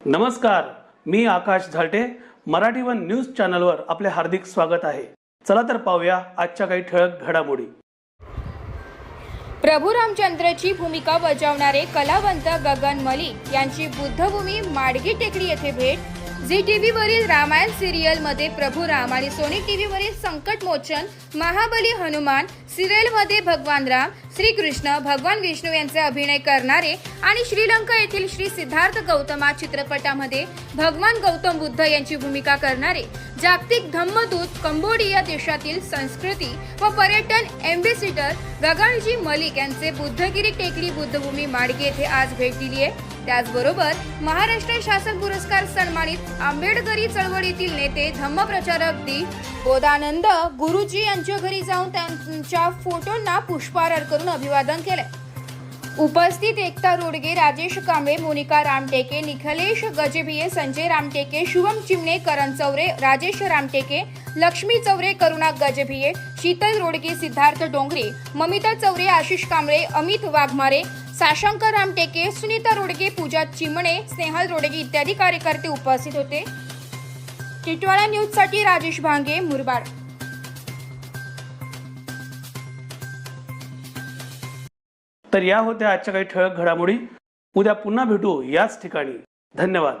नमस्कार मी आकाश झाटे Marathi one news चॅनलवर आपले हार्दिक स्वागत आहे. चला तर पाहूया आजच्या काही ठळक घडामोडी. प्रभू रामचंद्रची भूमिका बजावणारे कलावंत गगन मलिक यांची बुद्धभूमी माडगी टेकडी येथे भेट झी टीव्ही वरील रामायण सिरियलमध्ये प्रभू राम आणि सोनी टीव्ही वरील संकट मोचन महाबली हनुमान सिरियलमध्ये भगवान राम श्रीकृष्ण भगवान विष्णू यांचे अभिनय करणारे आणि श्रीलंका येथील श्री सिद्धार्थ गौतमा चित्रपटामध्ये भगवान गौतम बुद्ध यांची भूमिका करणारे जागतिक धम्मदूत कंबोडिया देशातील संस्कृती व पर्यटन एम्बेसिडर गगनजी मलिक यांचे बुद्धगिरी टेकडी बुद्धभूमी माडगे येथे आज भेट दिली आहे. त्याचबरोबर महाराष्ट्र शासन पुरस्कार सन्मानित आंबेडकरी चळवळीतील नेते धम्मप्रचारक दी बोधानंद गुरुजी यांच्या घरी जाऊन त्यांच्या फोटोंना पुष्पहार करून अभिवादन केले. उपस्थित एकता रोडगे राजेश कांबळे मोनिका रामटेके निखलेश गजभिये संजय रामटेके शुभम चिमणे करण चौरे राजेश रामटेके लक्ष्मी चौरे करुणा गजभिये शीतल रोडगे सिद्धार्थ डोंगरे ममिता चौरे आशिष कांबळे अमित वाघमारे साशंकर रामटेके सुनीता रोडगे पूजा चिमणे स्नेहल रोडगे इत्यादी कार्यकर्ते उपस्थित होते. टिटवाळा न्यूजसाठी राजेश भांगे मुरबाड. तर या होत्या आजच्या काही ठळक घडामोडी. उद्या पुन्हा भेटू याच ठिकाणी. धन्यवाद.